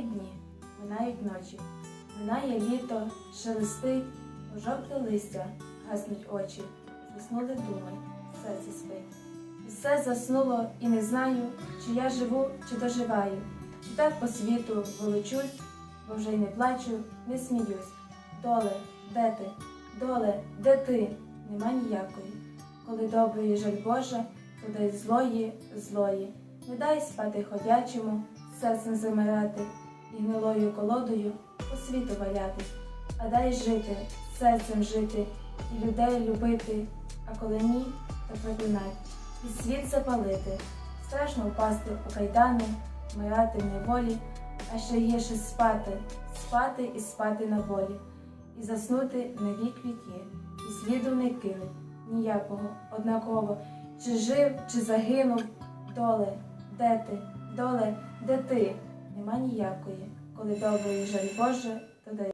Минають дні, минають ночі, минає літо, шелестить, пожовте листя, гаснуть очі, заснули думи, серце спить. І все заснуло, і не знаю, чи я живу, чи доживаю. І так по світу волочусь, бо вже й не плачу, не сміюсь. Доле, де ти? Доле, де ти? Нема ніякої. Коли доброї жаль Божа, то дай злої, злої. Не дай спати ходячому, серцем замирати, гнилою колодою по світу валяти. А дай жити, серцем жити, і людей любити, а коли ні, то проклинать, і світ запалити. Страшно впасти у кайдани, вмирати в неволі, а ще гірше спати, спати і спати на волі, і заснути на вік віки, і сліду не кинуть ніякого, однаково, чи жив, чи загинув, доле, де ти, доле, де ти, нема ніякої, коли доброї жаль Боже, то дай.